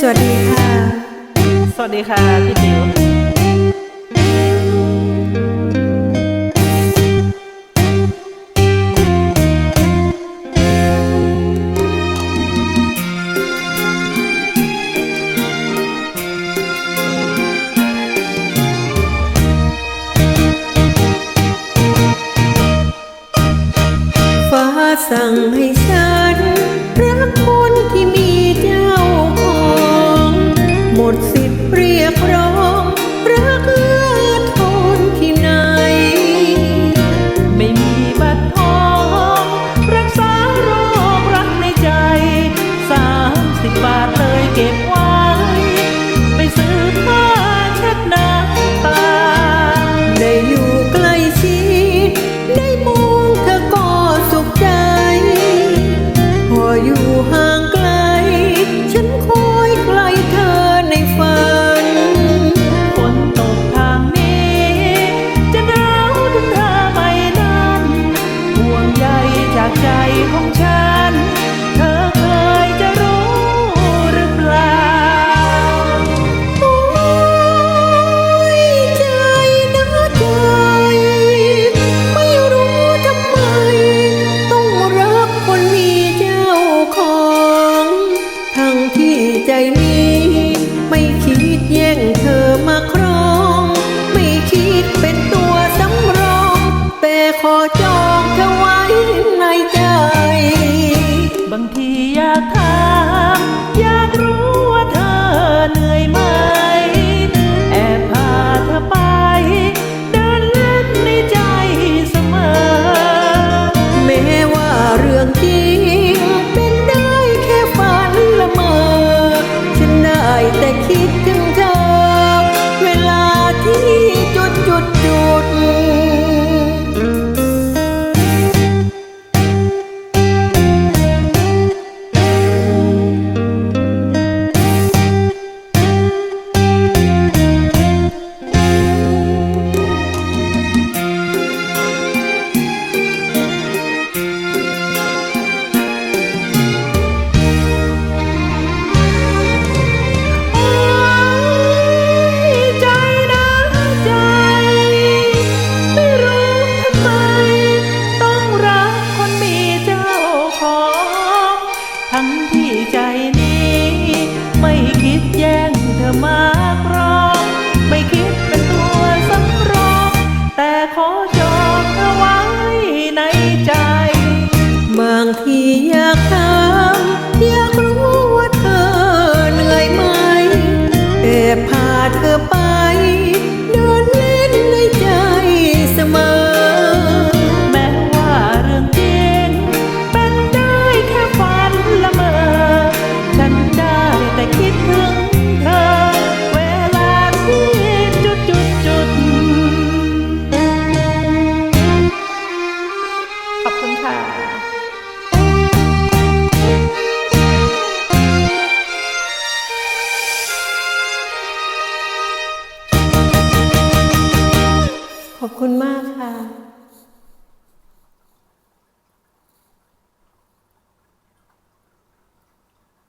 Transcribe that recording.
สวัสดีค่ะ สวัสดีค่ะ พี่จิ๋วสั่งให้ ขอเธอเคยจะรู้หรือเปล่า โอ้ยใจนะใจ ไม่รู้ทำไม ต้องรักคนมีเจ้าของ ทั้งที่ใจนี้ ไม่คิดแย่งเธอมาครอง ไม่คิดเป็นตัวสำรอง แต่ขอจ บางที ที่อยากถามอยากรู้ว่าเธอเหนื่อยไหมแต่พาเธอไป คุณมา